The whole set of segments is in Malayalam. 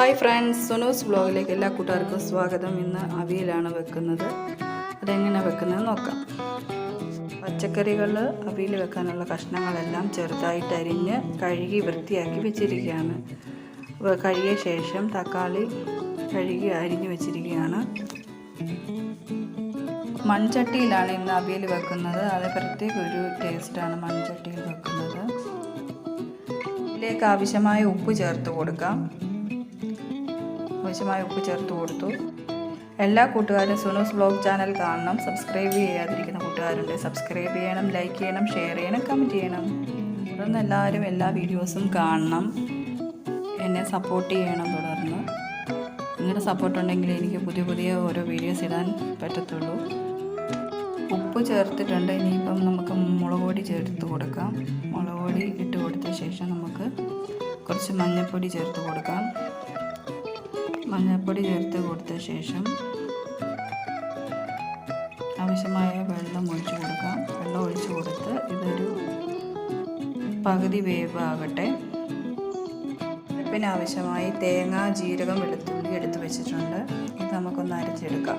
ഹായ് ഫ്രണ്ട്സ് സുനൂസ് ബ്ലോഗിലേക്ക് എല്ലാ കൂട്ടുകാർക്കും സ്വാഗതം. ഇന്ന് അവിയലാണ് വെക്കുന്നത്. അതെങ്ങനെ വെക്കുന്നത് നോക്കാം. പച്ചക്കറികൾ അവിയൽ വെക്കാനുള്ള കഷ്ണങ്ങളെല്ലാം ചെറുതായിട്ട് അരിഞ്ഞ് കഴുകി വൃത്തിയാക്കി വെച്ചിരിക്കുകയാണ്. കഴുകിയ ശേഷം തക്കാളി കഴുകി അരിഞ്ഞ് വെച്ചിരിക്കുകയാണ്. മൺചട്ടിയിലാണ് ഇന്ന് അവിയൽ വെക്കുന്നത്. അത് പ്രത്യേക ഒരു ടേസ്റ്റാണ് മൺചട്ടിയിൽ വെക്കുന്നത്. ഇതിലേക്ക് ആവശ്യമായ ഉപ്പ് ചേർത്ത് കൊടുക്കാം. ആവശ്യമായ ഉപ്പ് ചേർത്ത് കൊടുത്തു. എല്ലാ കൂട്ടുകാരും സുനൂസ് ബ്ലോഗ് ചാനൽ കാണണം. സബ്സ്ക്രൈബ് ചെയ്യാതിരിക്കുന്ന കൂട്ടുകാരുണ്ട്. സബ്സ്ക്രൈബ് ചെയ്യണം ലൈക്ക് ചെയ്യണം ഷെയർ ചെയ്യണം കമന്റ് ചെയ്യണം. തുടർന്ന് എല്ലാവരും എല്ലാ വീഡിയോസും കാണണം. എന്നെ സപ്പോർട്ട് ചെയ്യണം തുടർന്ന്. നിങ്ങളുടെ സപ്പോർട്ട് ഉണ്ടെങ്കിൽ എനിക്ക് പുതിയ പുതിയ ഓരോ വീഡിയോസ് ഇടാൻ പറ്റത്തുള്ളൂ. ഉപ്പ് ചേർത്തിട്ടുണ്ട്. ഇനിയിപ്പം നമുക്ക് മുളക് പൊടി ചേർത്ത് കൊടുക്കാം. മുളക് പൊടി ഇട്ട് കൊടുത്ത ശേഷം നമുക്ക് കുറച്ച് മഞ്ഞൾപ്പൊടി ചേർത്ത് കൊടുക്കാം. മഞ്ഞൾപ്പൊടി ചേർത്ത് കൊടുത്ത ശേഷം ആവശ്യമായ വെള്ളം ഒഴിച്ചു കൊടുക്കാം. വെള്ളം ഒഴിച്ചു കൊടുത്ത് ഇതൊരു പകുതി പിന്നെ ആവശ്യമായി തേങ്ങ ജീരകം വെളുത്തുള്ളി എടുത്ത് വെച്ചിട്ടുണ്ട്. ഇത് നമുക്കൊന്ന് അരച്ചെടുക്കാം.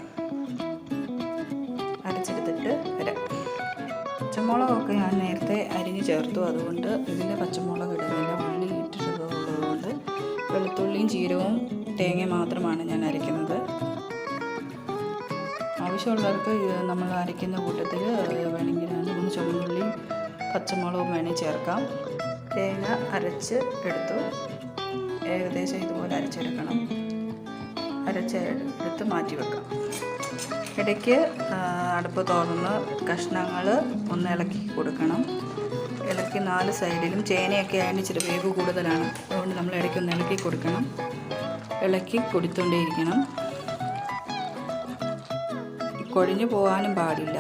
അരച്ചെടുത്തിട്ട് വരാം. പച്ചമുളകൊക്കെ ഞാൻ നേരത്തെ അരിഞ്ഞ് ചേർത്തു. അതുകൊണ്ട് ഇതിൽ പച്ചമുളക് ഇടുന്നില്ല മണ്ണിൽ ഇട്ടിട്ടുള്ളതുകൊണ്ട് വെളുത്തുള്ളിയും ജീരകവും തേങ്ങ മാത്രമാണ് ഞാൻ അരയ്ക്കുന്നത്. ആവശ്യമുള്ളവർക്ക് നമ്മൾ അരയ്ക്കുന്ന കൂട്ടത്തിൽ വേണമെങ്കിൽ രണ്ട് മൂന്ന് ചുവന്നുള്ളി പച്ചമുളകും വേണേൽ ചേർക്കാം. തേങ്ങ അരച്ച് എടുത്തു. ഏകദേശം ഇതുപോലെ അരച്ചെടുക്കണം. അരച്ചെടുത്ത് മാറ്റി വെക്കാം. ഇടയ്ക്ക് അടുപ്പ് തുറന്ന് കഷ്ണങ്ങൾ ഒന്ന് ഇളക്കി കൊടുക്കണം. ഇളക്കി നാല് സൈഡിലും ചേനയൊക്കെ ആയതിന് ഇച്ചിരി വേവ് കൂടുതലാണ്. അതുകൊണ്ട് നമ്മൾ ഇടയ്ക്ക് ഒന്ന് ഇളക്കി കൊടുക്കണം. ഇളക്കി കൊടുത്തുകൊണ്ടേയിരിക്കണം കൊഴിഞ്ഞു പോകാനും പാടില്ല.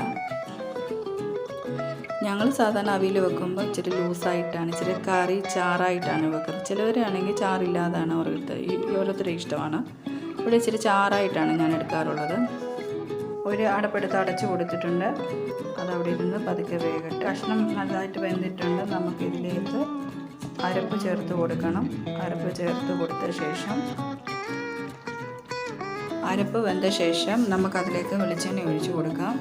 ഞങ്ങൾ സാധാരണ അവിയിൽ വെക്കുമ്പോൾ ഇച്ചിരി ലൂസായിട്ടാണ് ഇച്ചിരി കറി ചാറായിട്ടാണ് വെക്കുന്നത്. ചിലവരാണെങ്കിൽ ചാറില്ലാതാണ് ഓരോരുത്തർ ഓരോരുത്തരുടെ ഇഷ്ടമാണ്. ഇവിടെ ഇച്ചിരി ചാറായിട്ടാണ് ഞാൻ എടുക്കാറുള്ളത്. ഒരു അടപ്പെടുത്ത് അടച്ചു കൊടുത്തിട്ടുണ്ട്. അതവിടെ ഇരുന്ന് പതുക്കെ വേകട്ടെ. കഷ്ണം നല്ലതായിട്ട് വെന്തിട്ടുണ്ട്. നമുക്കിതിലേക്ക് അരപ്പ് ചേർത്ത് കൊടുക്കണം. അരപ്പ് ചേർത്ത് കൊടുത്ത ശേഷം അരപ്പ് വെന്ത ശേഷം നമുക്കതിലേക്ക് വെളിച്ചെണ്ണ ഒഴിച്ചു കൊടുക്കാം.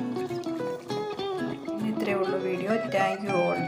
ഇത്രയേ ഉള്ളൂ വീഡിയോ. Thank you all